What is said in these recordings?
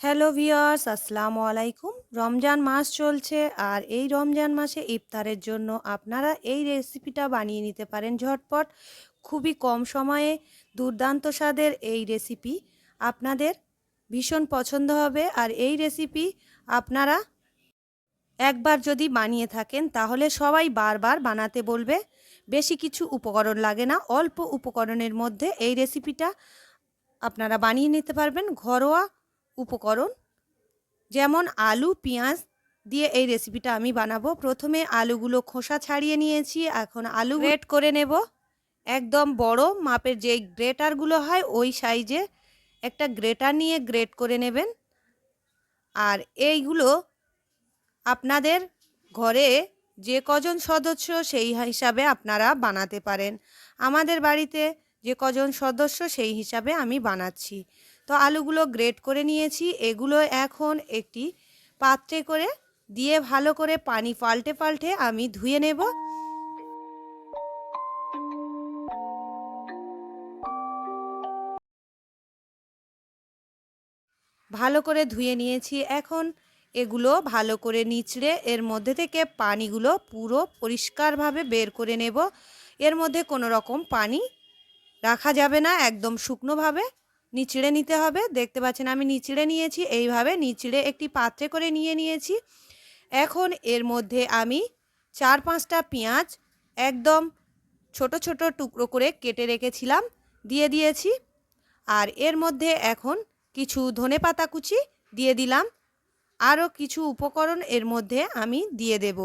Hello viewers আসসালামু আলাইকুম। রমজান মাস চলছে আর এই রমজান মাসে ইফতারের জন্য আপনারা এই রেসিপিটা বানিয়ে নিতে পারেন ঝটপট। খুবই কম সময়ে দুর্দান্ত স্বাদের এই রেসিপি আপনাদের ভীষণ পছন্দ হবে আর এই রেসিপি আপনারা একবার যদি বানিয়ে থাকেন তাহলে সবাই বারবার বানাতে বলবে। বেশি কিছু উপকরণ লাগে না, অল্প উপকরণের মধ্যে এই রেসিপিটা আপনারা বানিয়ে নিতে পারবেন। ঘরোয়া উপকরণ, যেমন আলু, পেঁয়াজ দিয়ে এই রেসিপিটা আমি বানাবো। প্রথমে আলুগুলো খোসা ছাড়িয়ে নিয়েছি, এখন আলু গ্রেট করে নেব। একদম বড় মাপের যে গ্রেটারগুলো হয়, ওই সাইজে একটা গ্রেটার নিয়ে গ্রেট করে নেবেন। আর এইগুলো আপনাদের ঘরে যে কজন সদস্য, সেই হিসাবে আপনারা বানাতে পারেন। আমাদের বাড়িতে যে কজন সদস্য, সেই হিসাবে আমি বানাচ্ছি। তো আলুগুলো গ্রেট করে নিয়েছি। এগুলো এখন একটি পাত্রে করে দিয়ে ভালো করে পানি পাল্টে পাল্টে আমি ধুয়ে নেব। ভালো করে ধুয়ে নিয়েছি। এখন এগুলো ভালো করে নিচড়ে এর মধ্যে থেকে পানিগুলো পুরো পরিষ্কারভাবে বের করে নেব। এর মধ্যে কোনো রকম পানি রাখা যাবে না, একদম শুকনোভাবে। নিচড়ে নিতে হবে। দেখতে পাচ্ছেন আমি নিচড়ে নিয়েছি, এইভাবে নিচড়ে একটি পাত্রে করে নিয়ে নিয়েছি। এখন এর মধ্যে আমি চার পাঁচটা পেঁয়াজ একদম ছোট ছোট টুকরো করে কেটে রেখেছিলাম, দিয়ে দিয়েছি। আর এর মধ্যে এখন কিছু ধনে পাতা কুচি দিয়ে দিলাম। আরও কিছু উপকরণ এর মধ্যে আমি দিয়ে দেব।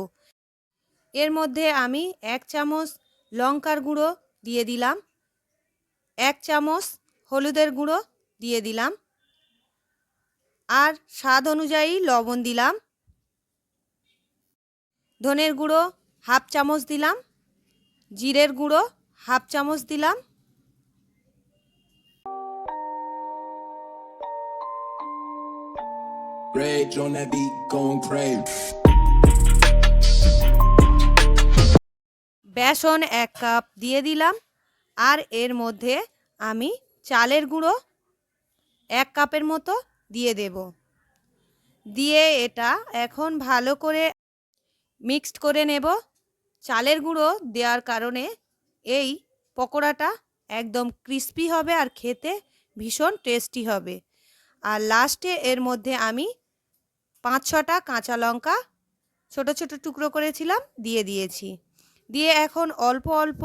এর মধ্যে আমি এক চামচ লঙ্কার গুঁড়ো দিয়ে দিলাম। এক চামচ হলুদের গুঁড়ো দিয়ে দিলাম। আর স্বাদ অনুযায়ী লবণ দিলাম। ধনের গুঁড়ো হাফ চামচ দিলাম। জিরের গুঁড়ো হাফ চামচ দিলাম। Rage on that beat, going crazy. বেসন এক কাপ দিয়ে দিলাম। আর এর মধ্যে আমি চালের গুঁড়ো এক কাপের মতো দিয়ে দেব। দিয়ে এটা এখন ভালো করে মিক্সড করে নেব। চালের গুঁড়ো দেওয়ার কারণে এই পকোড়াটা একদম ক্রিস্পি হবে আর খেতে ভীষণ টেস্টি হবে। আর লাস্টে এর মধ্যে আমি পাঁচ ছটা কাঁচা লঙ্কা ছোট ছোট টুকরো করেছিলাম, দিয়ে দিয়েছি। দিয়ে এখন অল্প অল্প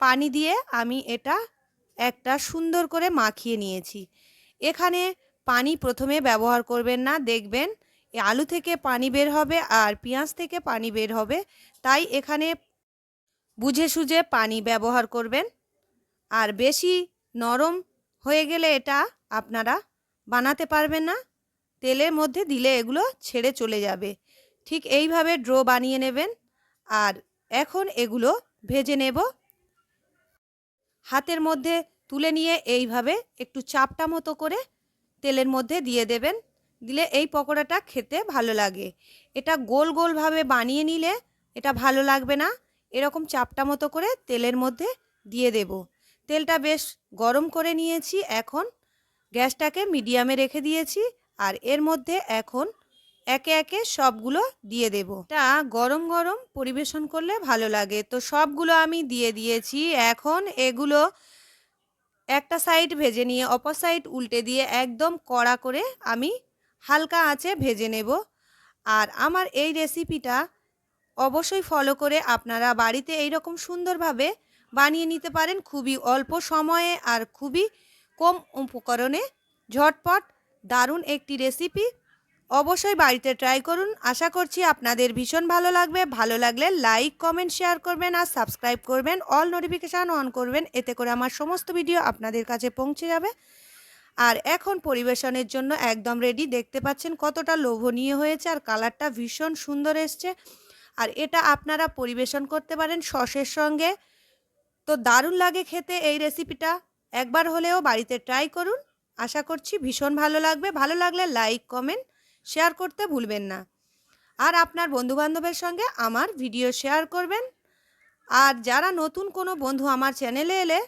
পানি দিয়ে আমি এটা একটা সুন্দর করে মাখিয়ে নিয়েছি। এখানে পানি প্রথমে ব্যবহার করবেন না, দেখবেন আলু থেকে পানি বের হবে আর পেঁয়াজ থেকে পানি বের হবে, তাই এখানে বুঝে সুঝে পানি ব্যবহার করবেন। আর বেশি নরম হয়ে গেলে এটা আপনারা বানাতে পারবেন না, তেলের মধ্যে দিলে এগুলো ছেড়ে চলে যাবে। ঠিক এইভাবে ড্রো বানিয়ে নেবেন। আর এখন এগুলো ভেজে নেব। হাতের মধ্যে তুলে নিয়ে এইভাবে একটু চাপটা মতো করে তেলের মধ্যে দিয়ে দেবেন। দিলে এই পকোড়াটা খেতে ভালো লাগে। এটা গোল গোলভাবে বানিয়ে নিলে এটা ভালো লাগবে না। এরকম চাপটা মতো করে তেলের মধ্যে দিয়ে দেব। তেলটা বেশ গরম করে নিয়েছি। এখন গ্যাসটাকে মিডিয়ামে রেখে দিয়েছি। আর এর মধ্যে এখন একে একে সবগুলো দিয়ে দেব। তা গরম গরম পরিবেশন করলে ভালো লাগে। তো সবগুলো আমি দিয়ে দিয়েছি। এখন এগুলো একটা সাইড ভেজে নিয়ে অপর সাইড উল্টে দিয়ে একদম কড়া করে আমি হালকা আঁচে ভেজে নেব। আর আমার এই রেসিপিটা অবশ্যই ফলো করে আপনারা বাড়িতে এইরকম সুন্দরভাবে বানিয়ে নিতে পারেন। খুবই অল্প সময়ে আর খুবই কম উপকরণে। ঝটপট দারুণ একটি রেসিপি অবশ্যই বাড়িতে ট্রাই করুন। আশা করছি আপনাদের ভীষণ ভালো লাগবে। ভালো লাগলে লাইক কমেন্ট শেয়ার করবেন আর সাবস্ক্রাইব করবেন। অল নোটিফিকেশান অন করবেন। এতে করে আমার সমস্ত ভিডিও আপনাদের কাছে পৌঁছে যাবে। আর এখন পরিবেশনের জন্য একদম রেডি দেখতে পাচ্ছেন কতটা লোভনীয় হয়েছে আর কালারটা ভীষণ সুন্দর এসছে। আর এটা আপনারা পরিবেশন করতে পারেন সসের সঙ্গে। তো দারুণ লাগে খেতে এই রেসিপিটা একবার হলেও বাড়িতে ট্রাই করুন। আশা করছি ভীষণ ভালো লাগবে। ভালো লাগলে লাইক কমেন্ট শেয়ার করতে ভুলবেন না। আর আপনার বন্ধুবান্ধবের সঙ্গে আমার ভিডিও শেয়ার করবেন। আর যারা নতুন কোনো বন্ধু আমার চ্যানেলে এলে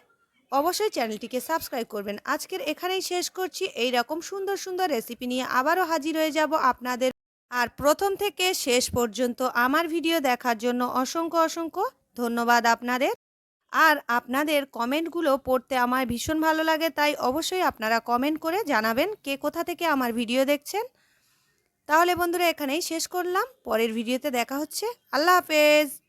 অবশ্যই চ্যানেলটিকে সাবস্ক্রাইব করবেন। আজকের এখানেই শেষ করছি। এই রকম সুন্দর সুন্দর রেসিপি নিয়ে আবারও হাজির হয়ে যাব আপনাদের। আর প্রথম থেকে শেষ পর্যন্ত আমার ভিডিও দেখার জন্য অসংখ্য অসংখ্য ধন্যবাদ আপনাদের। আর আপনাদের কমেন্টগুলো পড়তে আমার ভীষণ ভালো লাগে, তাই অবশ্যই আপনারা কমেন্ট করে জানাবেন কে কোথা থেকে আমার ভিডিও দেখছেন। তাহলে বন্ধুরা এখানেই শেষ করলাম। পরের ভিডিওতে দেখা হচ্ছে। আল্লাহ হাফেজ।